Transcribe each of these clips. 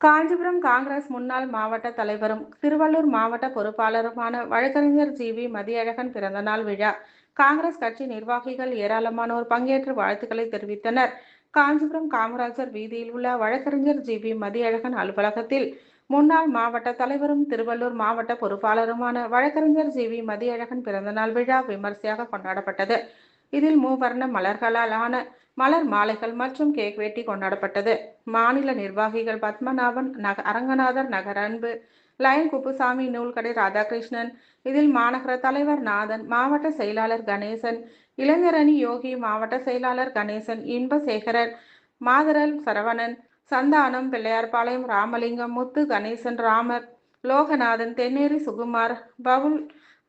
காஞ்சிபுரம் காங்கிரஸ் முன்னாள் மாவட்ட தலைவரும் திருவள்ளூர் மாவட்ட பொறுப்பாளருமான வழக்கறிஞர் ஜி. வி. மதியழகன் பிறந்தநாள் விழா. காங்கிரஸ் கட்சி நிர்வாகிகள் ஏராளமானோர் பங்கேற்று வாழ்த்துக்களை தெரிவித்தனர். காஞ்சிபுரம் காமராஜர் வீதியில் உள்ள வழக்கறிஞர் ஜி. வி. மதியழகன் அலுவலகத்தில் முன்னாள் மாவட்ட தலைவரும் திருவள்ளூர் மாவட்ட பொறுப்பாளருமான வழக்கறிஞர் ஜி. வி. மதியழகன் பிறந்தநாள் விழா விமர்சையாக கொண்டாடப்பட்டது. இதில் மூவர்ண மலர்களால் ஆன மலர் மாலைகள் மற்றும் கேக் வெட்டி கொண்டாடப்பட்டது. மாநில நிர்வாகிகள் பத்மநாபன் நக அரங்கநாதர் நகர் அன்பு லயன் குப்புசாமி நூல்கடை ராதாகிருஷ்ணன் இதில் மாநகர தலைவர் நாதன் மாவட்ட செயலாளர் கணேசன் இளைஞரணி யோகி மாவட்ட செயலாளர் கணேசன் இன்பசேகரர் மாதரல் சரவணன் சந்தானம் பிள்ளையார்பாளையம் ராமலிங்கம் முத்து கணேசன் ராமர் லோகநாதன் தென்னேரி சுகுமார் பவுல்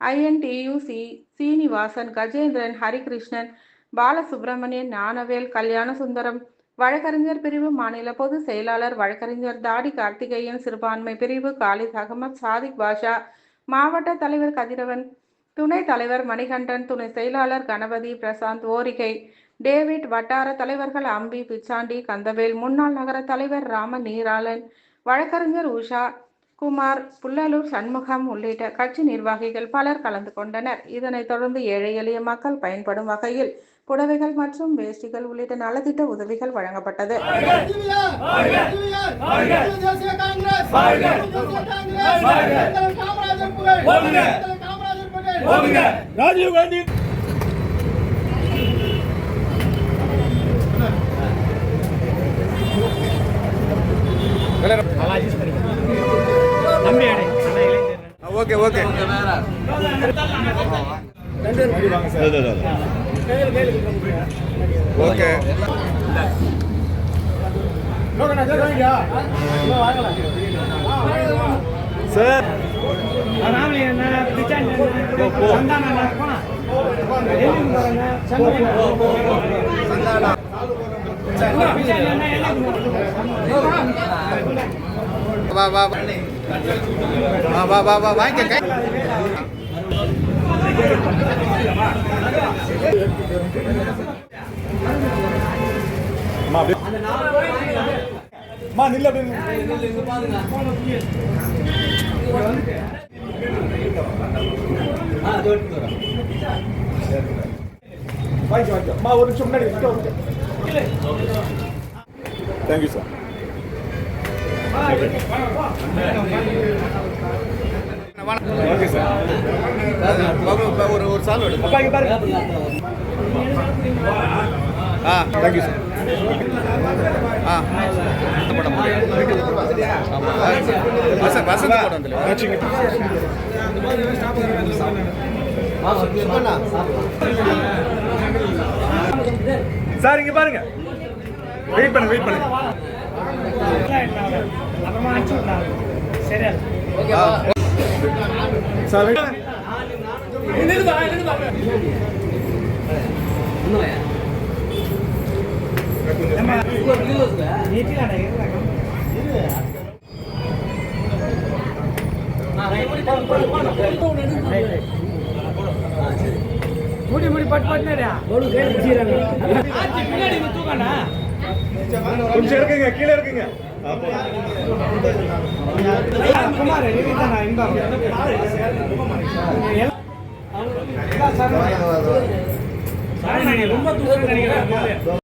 ஐஎன்டியூசி சீனிவாசன் கஜேந்திரன் ஹரிகிருஷ்ணன் பாலசுப்ரமணியன் ஞானவேல் கல்யாணசுந்தரம் வழக்கறிஞர் பிரிவு மாநில பொதுச் செயலாளர் வழக்கறிஞர் தாடி கார்த்திகேயன் சிறுபான்மை பிரிவு காலித் அகமது சாதிக் பாஷா மாவட்ட தலைவர் கதிரவன் துணைத் தலைவர் மணிகண்டன் துணை செயலாளர் கணபதி பிரசாந்த் ஓரிகை டேவிட் வட்டார தலைவர்கள் அம்பி பிச்சாண்டி கந்தவேல் முன்னாள் நகர தலைவர் ராம நீராளன் வழக்கறிஞர் உஷா குமார் புல்லலூர் சண்முகம் உள்ளிட்ட கட்சி நிர்வாகிகள் பலர் கலந்து கொண்டனர் இதனைத் தொடர்ந்து ஏழை எளிய மக்கள் பயன்படும் வகையில் புடவைகள் மற்றும் வேஷ்டிகள் உள்ளிட்ட நலத்திட்ட உதவிகள் வழங்கப்பட்டது தேசிய Congress okay okay. Okay. Sir. வா வா வா வா வா வா வாங்க அம்மா நில்ல வாங்கிக்க வாங்கிக்க அம்மா ஒரு நிமிஷம் முன்னாடி தேங்க்யூ சார் ஒரு ஒரு சால்வ் எடுத்து ஆ தேங்க்யூ சார் ஆ மேடம் ஆமாம் வசந்த மேடம் சார் இங்கே பாருங்கள் வெயிட் பண்ணு வெயிட் பண்ணு. சார். மூடி மூடி பட்டு பட்டுனாடியா பின்னாடி தூக்கண்ணா கொஞ்சம் இருக்குங்க கீழே இருக்குங்க ரொம்ப தூரம் நினைக்கிறேன்